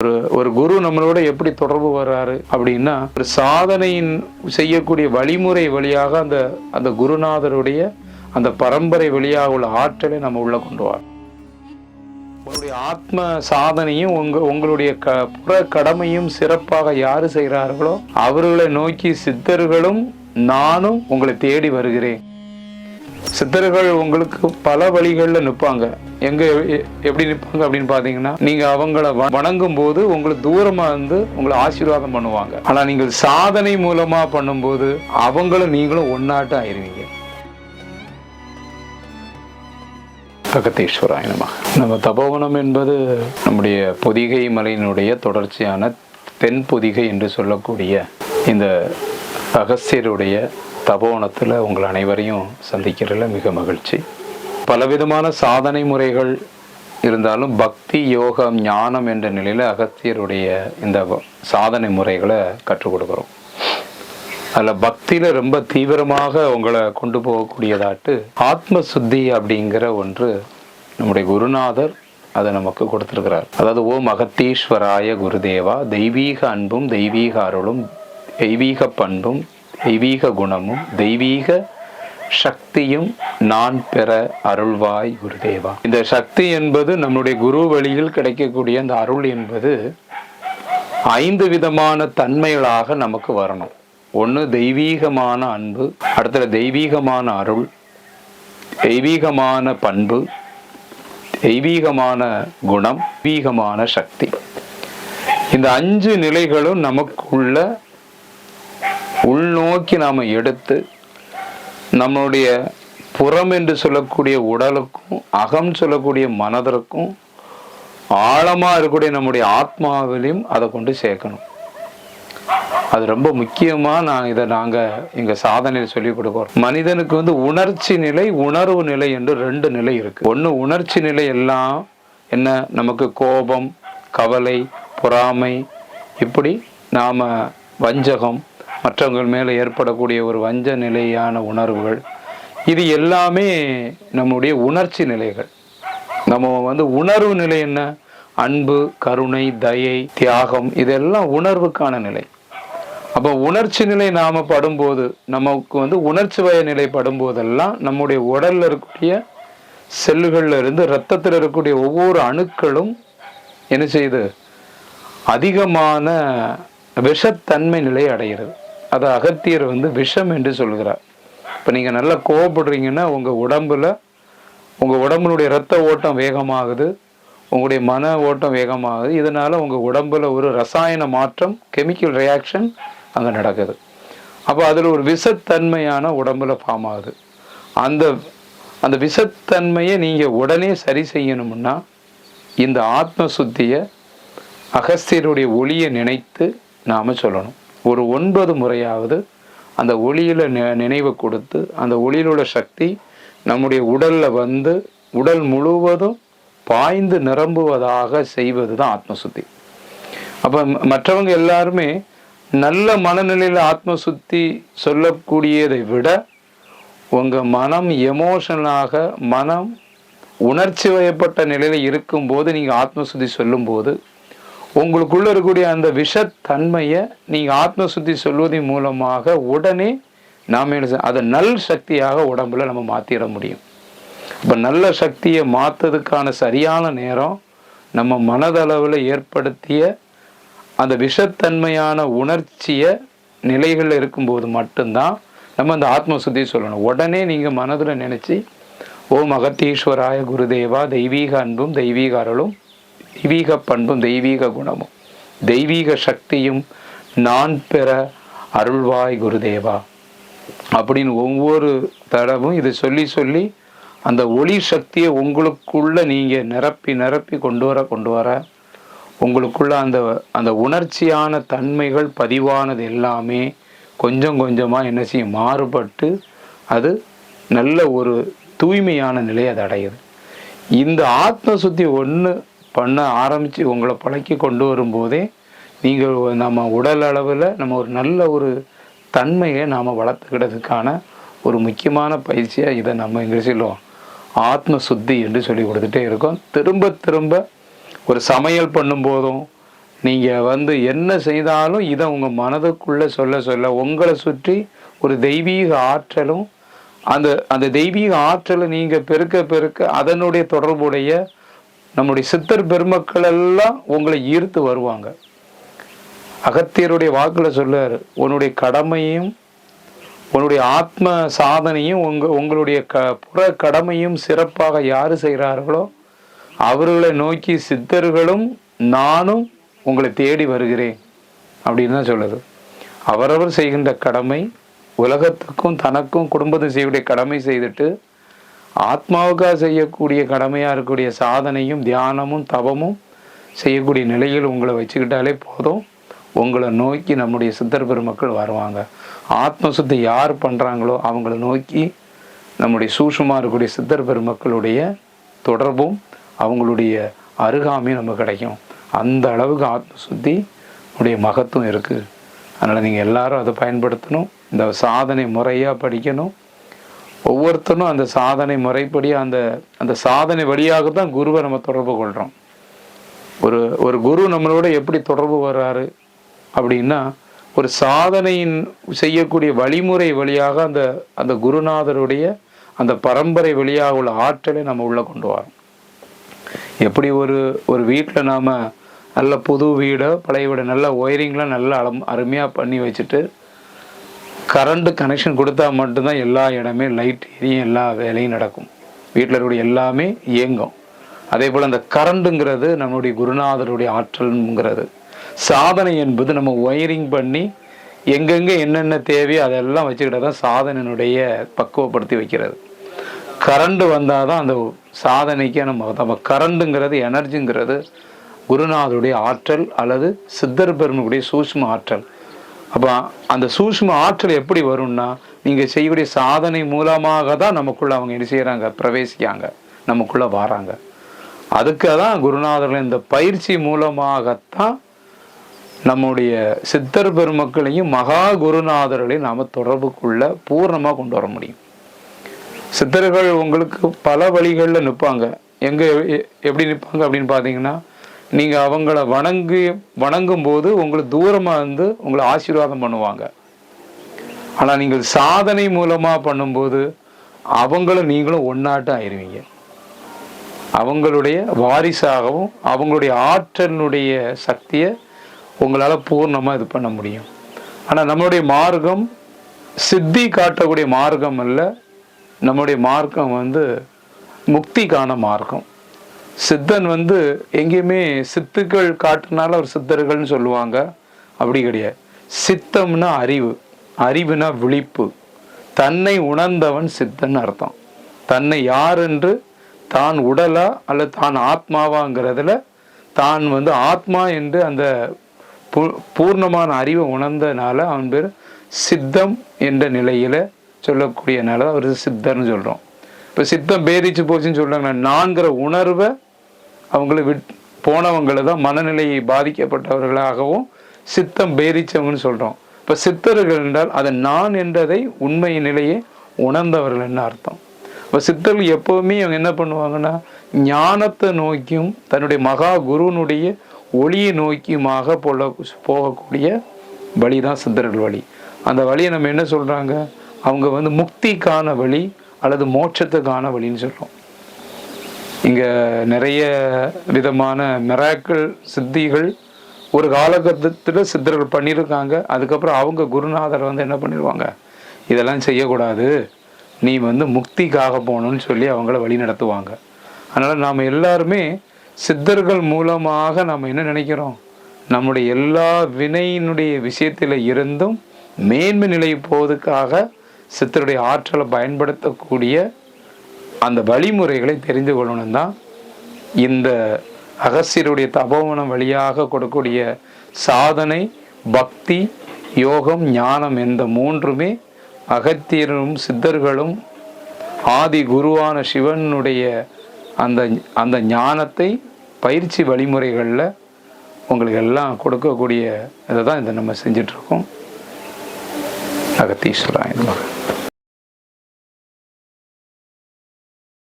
ஒரு ஒரு குரு நம்மளோட எப்படி தொடர்பு வர்றாரு அப்படின்னா ஒரு சாதனையின் செய்யக்கூடிய வழிமுறை வழியாக அந்த அந்த குருநாதருடைய அந்த பரம்பரை வழியாக உள்ள ஆற்றலை நம்ம உள்ள கொண்டு வரோம் உங்களுடைய ஆத்ம சாதனையும் உங்க உங்களுடைய க புற கடமையும் சிறப்பாக யாரு செய்கிறார்களோ அவர்களை நோக்கி சித்தர்களும் நானும் உங்களை தேடி வருகிறேன். சித்தர்கள் உங்களுக்கு பல வழிகளில் நிற்பாங்க எங்க எ- எப்படி நிற்பாங்க அப்படின்னு பார்த்தீங்கன்னா நீங்க அவங்கள வ- வணங்கும் போது உங்களுக்கு தூரமா இருந்து உங்களை ஆசீர்வாதம் பண்ணுவாங்க. ஆனா நீங்கள் சாதனை மூலமா பண்ணும்போது அவங்களும் நீங்களும் ஒன்னாட்டம் ஆயிருவீங்க. பகத்தீஸ்வராயணமாக நம்ம தபோவனம் என்பது நம்முடைய பொதிகை மலையினுடைய தொடர்ச்சியான தென் பொதிகை என்று சொல்லக்கூடிய இந்த அகஸ்தியருடைய தபோவனத்தில் உங்கள் அனைவரையும் சந்திக்கிறதுல மிக மகிழ்ச்சி. பலவிதமான சாதனை முறைகள் இருந்தாலும் பக்தி யோகம் ஞானம் என்ற நிலையில் அகத்தியருடைய இந்த சாதனை முறைகளை கற்றுக் கொடுக்குறோம். அதில் பக்தியில் ரொம்ப தீவிரமாக உங்களை கொண்டு போகக்கூடியதாட்டு ஆத்ம சுத்தி அப்படிங்கிற ஒன்று நம்முடைய குருநாதர் அதை நமக்கு கொடுத்துருக்கிறார். அதாவது ஓம் அகத்தீஸ்வராய குருதேவா தெய்வீக அன்பும் தெய்வீக அருளும் தெய்வீக பண்பும் தெய்வீக குணமும் தெய்வீக சக்தியும் நான் பெற அருள்வாய் குருதேவா. இந்த சக்தி என்பது நம்முடைய குரு வழியில் கிடைக்கக்கூடிய அந்த அருள் என்பது ஐந்து விதமான தன்மைகளாக நமக்கு வரணும். ஒன்று தெய்வீகமான அன்பு அடுத்தது தெய்வீகமான அருள் தெய்வீகமான பண்பு தெய்வீகமான குணம் தெய்வீகமான சக்தி. இந்த அஞ்சு நிலைகளும் நமக்குள்ள உள்நோக்கி நாம் எடுத்து நம்மளுடைய புறம் என்று சொல்லக்கூடிய உடலுக்கும் அகம் சொல்லக்கூடிய மனதிற்கும் ஆழமாக இருக்கக்கூடிய நம்முடைய ஆத்மாவிலையும் அதை கொண்டு சேர்க்கணும். அது ரொம்ப முக்கியமாக நான் இதை நாங்கள் இங்கே சாதனையில் சொல்லி கொடுக்குறோம். மனிதனுக்கு வந்து உணர்ச்சி நிலை உணர்வு நிலை என்று ரெண்டு நிலை இருக்குது ஒன்று உணர்ச்சி நிலை எல்லாம் என்ன? நமக்கு கோபம் கவலை பொறாமை இப்படி நாம் வஞ்சகம் மற்றவங்கள் மேலே ஏற்படக்கூடிய ஒரு வஞ்ச நிலையான உணர்வுகள் இது எல்லாமே நம்முடைய உணர்ச்சி நிலைகள். நம்ம வந்து உணர்வு நிலை என்ன? அன்பு கருணை தயை தியாகம் இதெல்லாம் உணர்வுக்கான நிலை. அப்போ உணர்ச்சி நிலை நாம படும்போது நமக்கு வந்து உணர்ச்சி வய நிலை படும்போதெல்லாம் நம்முடைய உடல்ல இருக்கக்கூடிய செல்லுகள்ல இருந்து ரத்தத்தில் இருக்கக்கூடிய ஒவ்வொரு அணுக்களும் என்ன செய்யுது? அதிகமான விஷத்தன்மை நிலை அடைகிறது. அதை அகத்தியர் வந்து விஷம் என்று சொல்கிறார். இப்போ நீங்கள் நல்லா கோவப்படுறீங்கன்னா உங்கள் உடம்புல உங்கள் உடம்புடைய ரத்த ஓட்டம் வேகமாகுது உங்களுடைய மன ஓட்டம் வேகமாகுது இதனால் உங்கள் உடம்புல ஒரு ரசாயன மாற்றம் கெமிக்கல் ரியாக்ஷன் அங்கே நடக்குது. அப்போ அதில் ஒரு விஷத்தன்மையான உடம்புல ஃபார்ம் ஆகுது. அந்த அந்த விஷத்தன்மையை நீங்கள் உடனே சரி செய்யணும்னா இந்த ஆத்ம சுத்தியை அகஸ்தியருடைய ஒளியை நினைத்து நாம சொல்லணும். ஒரு ஒன்பது முறையாவது அந்த ஒளியில் நினைவு கொடுத்து அந்த ஒளியில் உள்ள சக்தி நம்முடைய உடலில் வந்து உடல் முழுவதும் பாய்ந்து நிரம்புவதாக செய்வது தான் ஆத்ம சுத்தி ம- மற்றவங்க எல்லாருமே நல்ல மனநிலையில் ஆத்ம சுத்தி சொல்லக்கூடியதை விட உங்கள் மனம் எமோஷனாக மனம் உணர்ச்சி வயப்பட்ட நிலையில் இருக்கும்போது நீங்கள் ஆத்ம சுத்தி சொல்லும்போது உங்களுக்குள்ள இருக்கக்கூடிய அந்த விஷத்தன்மையை நீங்கள் ஆத்ம சுத்தி சொல்வதன் மூலமாக உடனே நாம் என்ன அதை நல் சக்தியாக உடம்புல நம்ம மாற்றிட முடியும். இப்போ நல்ல சக்தியை மாற்றுறதுக்கான சரியான நேரம் நம்ம மனதளவில் ஏற்படுத்திய அந்த விஷத்தன்மையான உணர்ச்சியை நிலைகளில் இருக்கும்போது மட்டும்தான் நம்ம அந்த ஆத்மசுத்தி சொல்லணும். உடனே நீங்கள் மனதில் நினச்சி ஓம் அகத்தீஸ்வராய குருதேவா தெய்வீக அன்பும் தெய்வீக அருளும் தெய்வீக பண்பும் தெய்வீக குணமும். தெய்வீக சக்தியும் நான் பெற அருள்வாய் குருதேவா. அப்படின்னு ஒவ்வொரு தடவும் இதை சொல்லி சொல்லி அந்த ஒளி சக்தியை உங்களுக்குள்ள நீங்கள் நிரப்பி நிரப்பி கொண்டு வர கொண்டு வர உங்களுக்குள்ள அந்த அந்த உணர்ச்சியான தன்மைகள் பதிவானது எல்லாமே கொஞ்சம் கொஞ்சமாக என்ன செய்யும் மாறுபட்டு அது நல்ல ஒரு தூய்மையான நிலையை அது அடையுது. இந்த ஆத்ம சுத்தி ஒன்று பண்ண ஆரம்பித்து உங்களை பழக்கி கொண்டு வரும்போதே நீங்கள் நம்ம உடல் அளவில் நம்ம ஒரு நல்ல ஒரு தன்மையை நாம் வளர்த்துக்கிறதுக்கான ஒரு முக்கியமான பயிற்சியாக இதை நம்ம இங்கே சொல்லுவோம். ஆத்ம சுத்தி என்று சொல்லி கொடுத்துட்டே இருக்கோம். திரும்ப திரும்ப ஒரு சமையல் பண்ணும்போதும் நீங்கள் வந்து என்ன செய்தாலும் இதை உங்கள் மனதுக்குள்ளே சொல்ல சொல்ல உங்களை சுற்றி ஒரு தெய்வீக ஆற்றலும் அந்த அந்த தெய்வீக ஆற்றலை நீங்கள் பெருக்க பெருக்க அதனுடைய தொடர்புடைய நம்முடைய சித்தர் பெருமக்கள் எல்லாம் உங்களை ஈர்த்து வருவாங்க. அகத்தியருடைய வாக்கில் சொல்லார் உன்னுடைய கடமையும் உன்னுடைய ஆத்ம சாதனையும் உங்க உங்களுடைய க புற கடமையும் சிறப்பாக யார் செய்கிறார்களோ அவர்களை நோக்கி சித்தர்களும் நானும் உங்களை தேடி வருகிறேன். அப்படின்னு தான் சொல்லுது. அவரவர் செய்கின்ற கடமை உலகத்துக்கும் தனக்கும் குடும்பத்தை செய்யக்கூடிய கடமை செய்துட்டு ஆத்மாவுக்காக செய்யக்கூடிய கடமையாக இருக்கக்கூடிய சாதனையும் தியானமும் தவமும் செய்யக்கூடிய நிலையில் உங்களை வச்சுக்கிட்டாலே போதும். உங்களை நோக்கி நம்முடைய சித்தர் பெருமக்கள் வருவாங்க. ஆத்ம சுத்தி யார் பண்ணுறாங்களோ அவங்கள நோக்கி நம்முடைய சூஷமாக இருக்கக்கூடிய சித்தர் பெருமக்களுடைய தொடர்பும் அவங்களுடைய அருகாமையும் நமக்கு கிடைக்கும். அந்த அளவுக்கு ஆத்ம சுத்தி உடைய மகத்துவம் இருக்குது அதனால் நீங்கள் எல்லாரும் அதை பயன்படுத்தணும். இந்த சாதனை முறையாக படிக்கணும். ஒவ்வொருத்தரும் அந்த சாதனை முறைப்படி அந்த அந்த சாதனை வழியாக தான் குருவை நம்ம தொடர்பு கொள்கிறோம் ஒரு ஒரு குரு நம்மளோட எப்படி தொடர்பு வர்றாரு அப்படின்னா ஒரு சாதனையின் செய்யக்கூடிய வழிமுறை வழியாக அந்த அந்த குருநாதருடைய அந்த பரம்பரை வழியாக உள்ள ஆற்றலை நம்ம உள்ளே கொண்டு வரோம். எப்படி ஒரு ஒரு வீட்டில் நாம் நல்ல புது வீடோ பழைய வீடோ நல்ல ஒயரிங்லாம் நல்லா அலம் அருமையாக பண்ணி வச்சுட்டு கரண்ட் கனெக்ஷன் கொடுத்தா மட்டும்தான் எல்லா இடமே லைட் எரியும் எல்லா வேலையும் நடக்கும். வீட்டில் இருக்கக்கூடிய எல்லாமே இயங்கும். அதே போல் அந்த கரண்ட்டுங்கிறது நம்மளுடைய குருநாதருடைய ஆற்றல்ங்கிறது. சாதனை என்பது நம்ம ஒயரிங் பண்ணி எங்கெங்கே என்னென்ன தேவையோ அதெல்லாம் வச்சுக்கிட்ட தான் சாதனையினுடைய பக்குவப்படுத்தி வைக்கிறது. கரண்ட் வந்தால் தான் அந்த சாதனைக்கே நம்ம நம்ம கரண்ட்டுங்கிறது எனர்ஜிங்கிறது குருநாதருடைய ஆற்றல் அல்லது சித்தர் பெருமனுடைய சூஷ்ம ஆற்றல். அப்போ அந்த சூஷ்ம ஆற்றல் எப்படி வரும்னா நீங்கள் செய்யக்கூடிய சாதனை மூலமாக தான் நமக்குள்ள அவங்க என்ன செய்கிறாங்க பிரவேசிக்காங்க நமக்குள்ள வராங்க. அதுக்கு தான் குருநாதர்கள் இந்த பயிற்சி மூலமாகத்தான் நம்முடைய சித்தர் பெருமக்களையும் மகா குருநாதர்களையும் நாம் தொடர்புக்குள்ள பூர்ணமாக கொண்டு வர முடியும். சித்தர்கள் உங்களுக்கு பல வழிகளில் நிற்பாங்க எங்கே எப்படி நிற்பாங்க அப்படின்னு பார்த்தீங்கன்னா நீங்கள் அவங்கள வணங்கி வணங்கும் போது உங்களுக்கு தூரமாக இருந்து உங்களை ஆசீர்வாதம் பண்ணுவாங்க. ஆனால் நீங்கள் சாதனை மூலமாக பண்ணும்போது அவங்களும் நீங்களும் ஒன்னாட்டம் ஆயிடுவீங்க அவங்களுடைய வாரிசாகவும் அவங்களுடைய ஆற்றலினுடைய சக்தியை உங்களால் பூர்ணமாக இது பண்ண முடியும். ஆனால் நம்மளுடைய மார்க்கம் சித்தி காட்டக்கூடிய மார்க்கம் அல்ல. நம்முடைய மார்க்கம் வந்து முக்திக்கான மார்க்கம். சித்தன் வந்து எங்கேயுமே சித்துக்கள் காட்டுனால அவர் சித்தர்கள்னு சொல்லுவாங்க. அப்படி கிடையாது. சித்தம்னா அறிவு. அறிவுனா விழிப்பு. தன்னை உணர்ந்தவன் சித்தன் அர்த்தம். தன்னை யார் என்று தான் உடலா அல்லது தான் ஆத்மாவாங்கிறதுல தான் வந்து ஆத்மா என்று அந்த பூர்ணமான அறிவை உணர்ந்தனால அவன் பேர் சித்தம் என்ற நிலையில சொல்லக்கூடியனால அவர் சித்தர்னு சொல்கிறோம் இப்போ சித்தம் பேரிச்சு போச்சுன்னு சொல்கிறாங்கன்னா நான்கிற உணர்வை அவங்கள விட் போனவங்களை தான் மனநிலை பாதிக்கப்பட்டவர்களாகவும் சித்தம் பேரிச்சவங்கன்னு சொல்கிறோம் இப்போ சித்தர்கள் என்றால் அதை நான் என்றதை உண்மை நிலையை உணர்ந்தவர்கள் என்ன அர்த்தம். இப்போ சித்தர்கள் எப்போவுமே அவங்க என்ன பண்ணுவாங்கன்னா ஞானத்தை நோக்கியும் தன்னுடைய மகா குருனுடைய ஒளியை நோக்கியுமாக போல போகக்கூடிய வழி தான் சித்தர்கள் வழி. அந்த வழியை நம்ம என்ன சொல்கிறாங்க அவங்க வந்து முக்திக்கான வழி அல்லது மோட்சத்துக்கான வழின்னு சொல்கிறோம் இங்கே நிறைய விதமான மிராக்கள் சித்திகள் ஒரு காலகட்டத்தில் சித்தர்கள் பண்ணியிருக்காங்க அதுக்கப்புறம் அவங்க குருநாதர் வந்து என்ன பண்ணிடுவாங்க இதெல்லாம் செய்யக்கூடாது. நீ வந்து முக்திக்காக போகணும்னு சொல்லி அவங்கள வழி நடத்துவாங்க. அதனால் நாம் எல்லாருமே சித்தர்கள் மூலமாக நாம் என்ன நினைக்கிறோம்? நம்முடைய எல்லா வினையினுடைய விஷயத்தில் இருந்தும் மேன்மை நிலை போவதுக்காக சித்தருடைய ஆற்றலை பயன்படுத்தக்கூடிய அந்த வழிமுறைகளை தெரிந்து கொள்ளணும் தான் இந்த அகசியருடைய தபோவனம் வழியாக கொடுக்கக்கூடிய சாதனை பக்தி யோகம் ஞானம் இந்த மூன்றுமே அகத்தியரும் சித்தர்களும் ஆதி குருவான சிவனுடைய அந்த அந்த ஞானத்தை பயிற்சி வழிமுறைகளில் உங்களுக்கு எல்லாம் கொடுக்கக்கூடிய இதை தான் இதை நம்ம செஞ்சிட்ருக்கோம். அகத்தீஸ்வராயன் மகன்